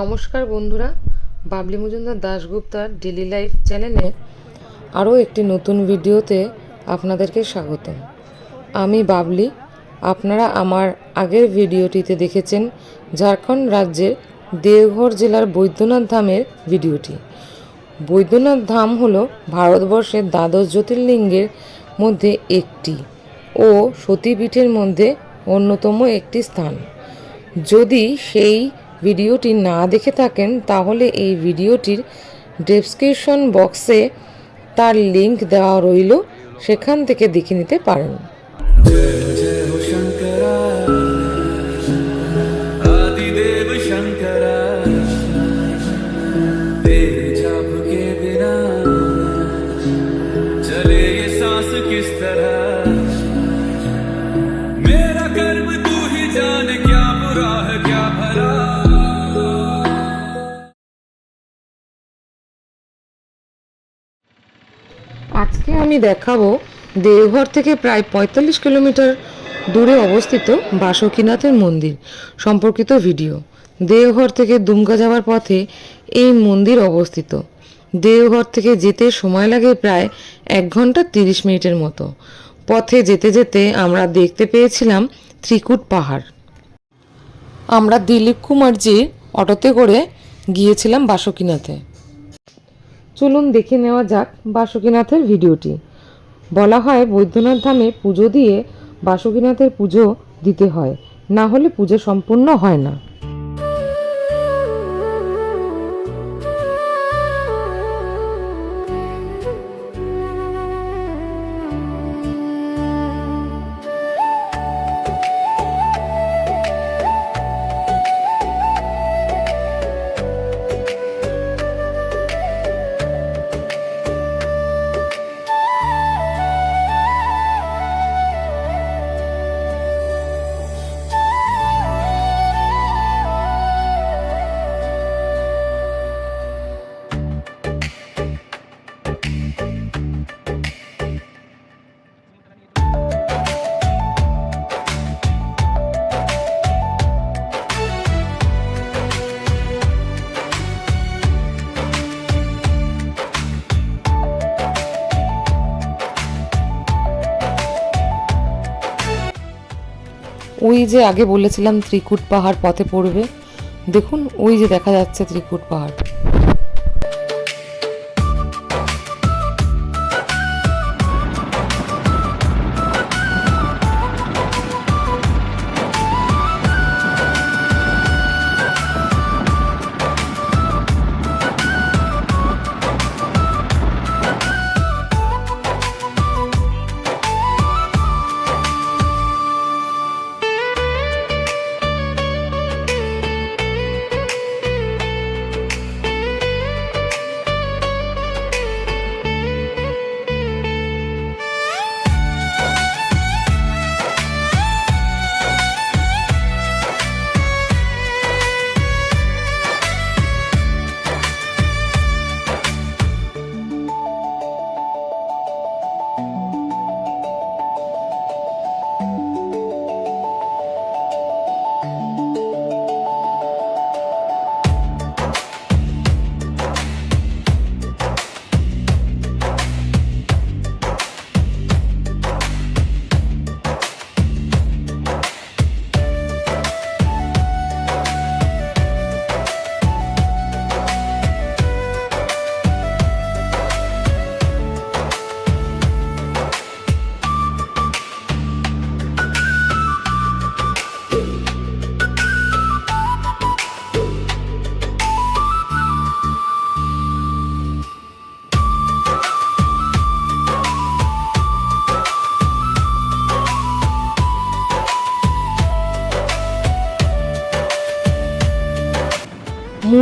নমস্কার বন্ধুরা, বাবলি মজুমদার দাশগুপ্তার ডেলি লাইফ চ্যানেলে আরও একটি নতুন ভিডিওতে আপনাদেরকে স্বাগত আমি বাবলি, আপনারা আমার আগের ভিডিওটিতে দেখেছেন ঝাড়খণ্ড রাজ্যের দেওঘর জেলার বৈদ্যনাথ ধামের ভিডিওটি। বৈদ্যনাথ ধাম হলো ভারতবর্ষের দ্বাদশ জ্যোতির্লিঙ্গের মধ্যে একটি ও সতীপীঠের মধ্যে অন্যতম একটি স্থান। যদি সেই ভিডিওটি না দেখে থাকেন তাহলে এই ভিডিওটির ডেসক্রিপশন বক্সে তার লিংক দেওয়া রইল সেখান থেকে দেখে নিতে পারেন जय हो আমি দেখাবো দেওঘর থেকে প্রায় পঁয়তাল্লিশ কিলোমিটার দূরে অবস্থিত বাসুকীনাথের মন্দির সম্পর্কিত ভিডিও। দেওঘর থেকে দুমকা যাওয়ার পথে এই মন্দির অবস্থিত। দেওঘর থেকে যেতে সময় লাগে প্রায় এক ঘণ্টা তিরিশ মিনিটের মতো। পথে যেতে যেতে আমরা দেখতে পেয়েছিলাম ত্রিকুট পাহাড়। আমরা দিলীপ কুমারজির অটোতে করে গিয়েছিলাম বাসুকীনাথে। চলুন দেখে নেওয়া যাক বাসুকীনাথের ভিডিওটি। বলা হয় বৈদ্যনাথ ধামে পুজো দিয়ে বাসুকীনাথের পুজো দিতে হয়, না হলে পুজো সম্পূর্ণ হয় না। ওই যে আগে বলেছিলাম ত্রিকুট পাহাড় পথে পড়বে। দেখুন, ওই যে দেখা যাচ্ছে ত্রিকুট পাহাড়।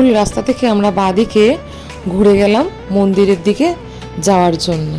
মূল রাস্তা থেকে আমরা বাঁ দিকে ঘুরে গেলাম মন্দিরের দিকে যাওয়ার জন্য।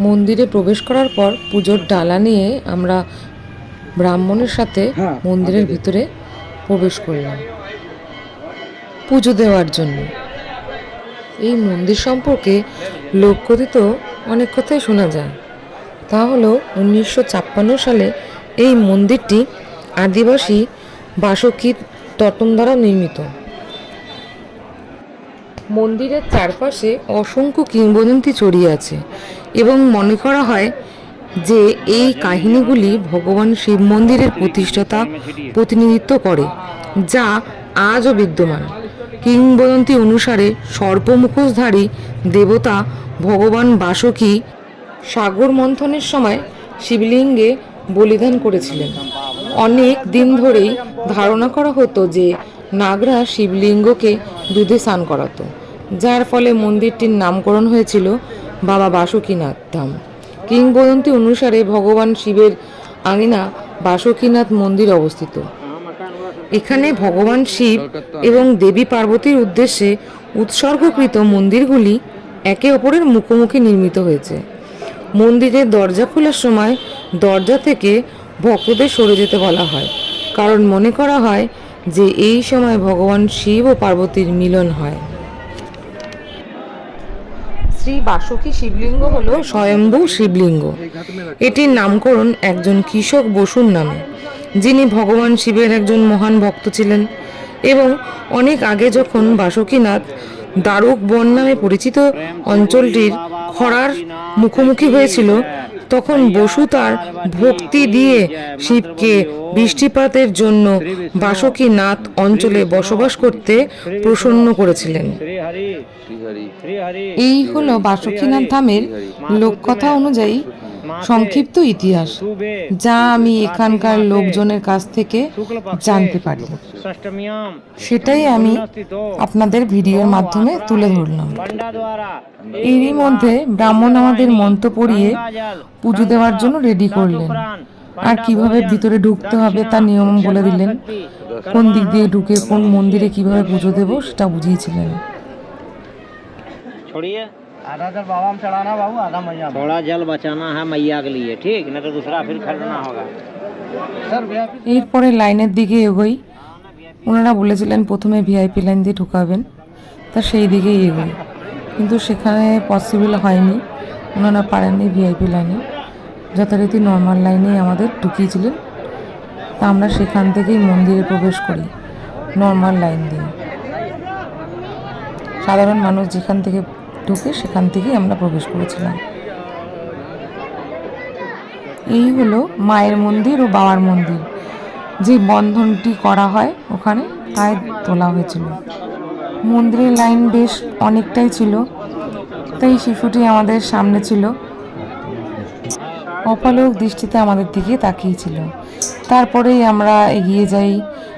মন্দিরে প্রবেশ করার পর পুজোর ডালা নিয়ে আমরা ব্রাহ্মণের সাথে মন্দিরের ভিতরে প্রবেশ করলাম। পুজো দেওয়ার জন্য। এই মন্দির সম্পর্কে লোককথিত অনেক কথাই শোনা যায়। তা হলো উনিশশো ছাপ্পান্ন সালে এই মন্দিরটি আদিবাসী বাসকীর তটন দ্বারা নির্মিত। মন্দিরের চারপাশে অসংখ্য কিংবদন্তি ছড়িয়ে আছে এবং মনে করা হয় যে এই কাহিনীগুলি ভগবান শিব মন্দিরের প্রতিষ্ঠাতা প্রতিনিধিত্ব করে, যা আজও বিদ্যমান। কিংবদন্তি অনুসারে সর্পমুখোশধারী দেবতা ভগবান বাসকী সাগর মন্থনের সময় শিবলিঙ্গে বলিদান করেছিলেন। অনেক দিন ধরেই ধারণা করা হতো যে নাগরা শিবলিঙ্গকে দুধে স্নান করাতো। যার ফলে মন্দিরটির নামকরণ হয়েছিল বাবা বাসুকীনাথ ধাম। কিংবদন্তি অনুসারে ভগবান শিবের আঙিনা বাসুকীনাথ মন্দির অবস্থিত। এখানে ভগবান শিব এবং দেবী পার্বতীর উদ্দেশ্যে উৎসর্গকৃত মন্দিরগুলি একে অপরের মুখোমুখি নির্মিত হয়েছে। মন্দিরের দরজা খোলার সময় দরজা থেকে ভক্তদের সরে যেতে বলা হয়। কারণ মনে করা হয় যে এই সময় ভগবান শিব ও পার্বতীর মিলন হয়। শ্রী বাসুকী শিবলিঙ্গ হল স্বয়ম্ভু শিবলিঙ্গ। এটির নামকরণ একজন কৃষক বসুর নামে যিনি ভগবান শিবের একজন মহান ভক্ত ছিলেন এবং অনেক আগে যখন বাসুকীনাথ দ্বারক বন নামে পরিচিত অঞ্চলটির খরার মুখোমুখি হয়েছিল তখন বসু তার ভক্তি দিয়ে শিবকে বৃষ্টিপাতের জন্য বাসকীনাথ অঞ্চলে বসবাস করতে প্রসন্ন করেছিলেন। এই হলো বাসকীনাথ ধামের লোককথা অনুযায়ী সংক্ষিপ্ত ইতিহাস যা আমি এখানকার লোকজনের কাছ থেকে জানতে পারি। সেটাই আমি আপনাদের ভিডিওর মাধ্যমে তুলে ধরলাম। এরই মধ্যে ব্রাহ্মণ আমাদের মন্ত্র পড়িয়ে পুজো দেওয়ার জন্য রেডি করলেন। আর কীভাবে ভিতরে ঢুকতে হবে তা নিয়ম বলে দিলেন। কোন দিক দিয়ে ঢুকে কোন মন্দিরে কীভাবে পুজো দেব সেটা বুঝিয়েছিলেন। आधा जल बाबा में चढ़ाना बाबू आधा मैया थोड़ा जल बचाना है मैया के लिए ठीक नहीं तो दूसरा फिर खरीदना होगा सर এরপরে লাইনের দিকে এগোই ওনারা বলেছিলেন প্রথমে ভিআইপি লাইন দিয়ে ঢুকাবেন তা সেই দিকেই এগোই কিন্তু সেখানে পসিবল হয়নি ওনারা পারেননি ভিআইপি লাইনে যথারীতি নর্মাল লাইনেই আমাদের ঢুকিয়েছিলেন তা আমরা সেখান থেকেই মন্দিরে প্রবেশ করি নর্মাল লাইন দিয়ে সাধারণ মানুষ যেখান থেকে ঢুকে সেখান থেকেই আমরা প্রবেশ করেছিলাম। এই হলো মায়ের মন্দির ও বাবার মন্দির। যে বন্ধনটি করা হয় ওখানে তাই তোলা হয়েছিল। মন্দিরের লাইন বেশ অনেকটাই ছিল, তাই শিশুটি আমাদের সামনে ছিল। অপালক দৃষ্টিতে আমাদের দিকে তাকিয়েছিল তারপরেই আমরা এগিয়ে যাই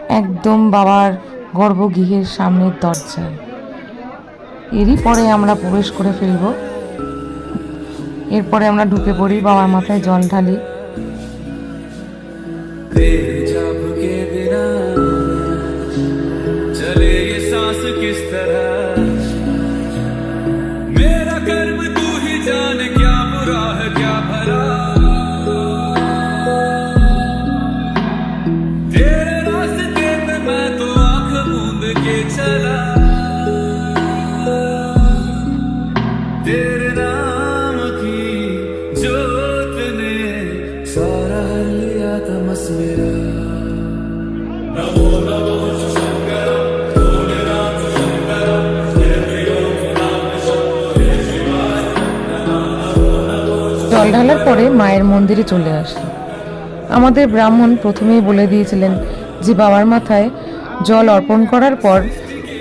একদম বাবার গর্ভগৃহের সামনের দরজায়। এরই পরে আমরা প্রবেশ করে ফেলব। এরপরে আমরা ঢুকে পড়ি বাবার মাথায় জল ঢালি। तेरे জল ঢালার পরে মায়ের মন্দিরে চলে আসি। আমাদের ব্রাহ্মণ প্রথমেই বলে দিয়েছিলেন যে বাবার মাথায় জল অর্পণ করার পর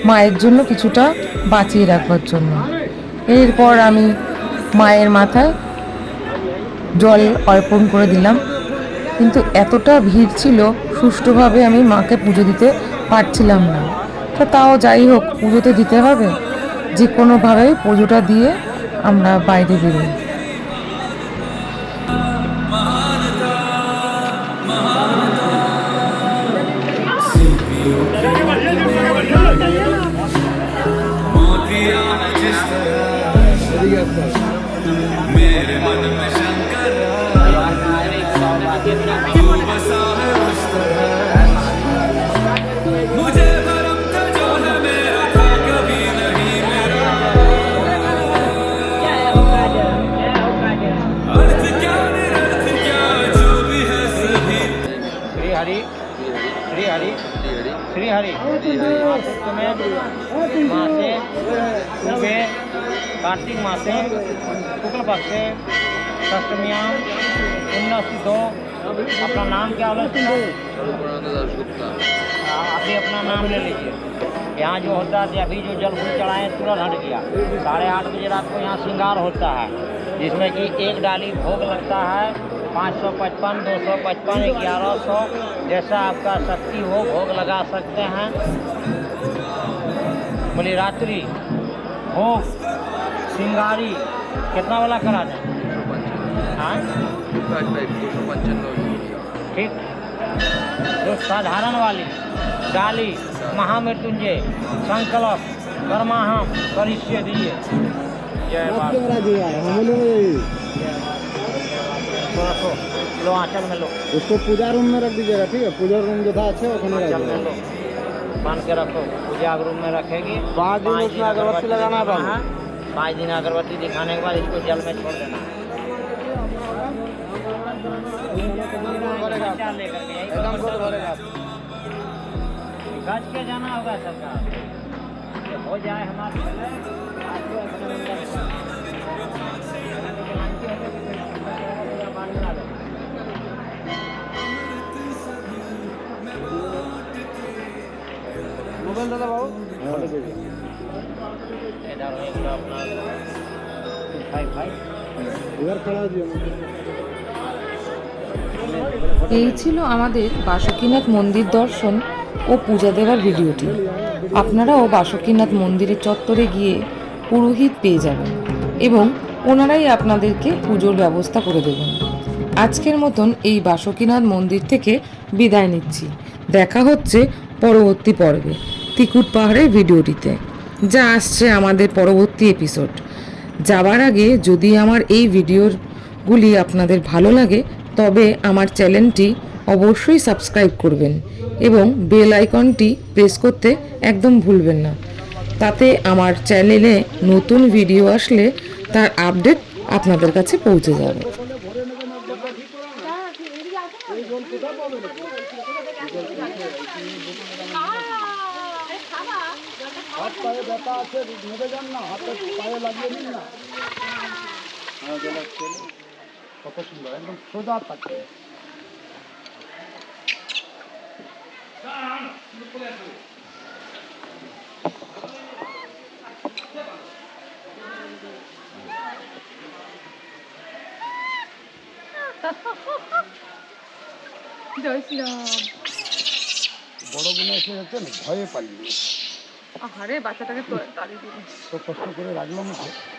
মায়ের জন্য কিছুটা বাঁচিয়ে রাখবার জন্য। এরপর আমি মায়ের মাথায় জল অর্পণ করে দিলাম। কিন্তু এতটা ভিড় ছিল, সুষ্ঠুভাবে আমি মাকে পুজো দিতে পারছিলাম না। তা তাও যাই হোক পুজো তো দিতে হবে। যে কোনোভাবেই পুজোটা দিয়ে আমরা বাইরে বেরোই। षष्टम्याम उन्नसिद्धो अपना नाम क्या होगा अभी अपना नाम ले लीजिए। यहाँ जो होता है, अभी जो जल फूल चढ़ाए, तुरंत हट गया। साढ़े आठ बजे रात को यहाँ श्रृंगार होता है, जिसमें कि एक डाली भोग लगता है, पाँच सौ पचपन, दो सौ पचपन, ग्यारह सौ, जैसा आपका शक्ति हो, भोग लगा सकते हैं। बोली रात्रि, भोग, श्रृंगारी, कितना वाला करा दें? हाँ? ठीक। जो साधारण वाली डाली महामृत्युंजय संकल्प दिए। जय बाबा तो रखो लो आंचल में लो। उसको पूजा रूम में रख दीजिएगा ठीक है? पूजा रूम जो था अच्छे आंचल में लो। बाँध के रखो पूजा रूम में रखेगी। पाँच दिन उसमें अगरबत्ती लगाना है। पाँच दिन अगरबत्ती दिखाने के बाद इसको जल में छोड़ देना है। पहचान लेकर के एकदम खुद बोलेगा गज के जाना होगा सरकार। हो जाए हमारे মোবাইল দাদা বাবু এটা হয়ে গেল আপনার ফাইভ ফাইভ এবার খেলা দিও এই ছিল আমাদের বাসুকীনাথ মন্দির দর্শন ও পূজা দেওয়ার ভিডিওটি। আপনারাও বাসুকীনাথ মন্দিরের চত্বরে গিয়ে পুরোহিত পেয়ে যাবেন এবং ওনারাই আপনাদেরকে পুজোর ব্যবস্থা করে দেবেন। আজকের মতন এই বাসুকীনাথ মন্দির থেকে বিদায় নিচ্ছি। দেখা হচ্ছে পরবর্তী পর্বে তিকুট পাহাড়ের ভিডিওটিতে। যা আসছে আমাদের পরবর্তী এপিসোড যাবার আগে যদি আমার এই ভিডিওগুলি আপনাদের ভালো লাগে তবে আমার চ্যানেলটি অবশ্যই সাবস্ক্রাইব করবেন এবং বেল আইকনটি প্রেস করতে একদম ভুলবেন না তাতে আমার চ্যানেলে নতুন ভিডিও আসলে তার আপডেট আপনাদের কাছে পৌঁছে যাবে হাত পায়ে ব্যথা আছে নেমে যান না হাতে পায়ে লাগিয়ে না হ্যাঁ। কত সুন্দর একদম সোজা থাকবে বড় বোনা এসে যাচ্ছে না ভয়ে পালিয়ে আহারে বাচ্চাটাকে তো কষ্ট করে রাখলাম ওকে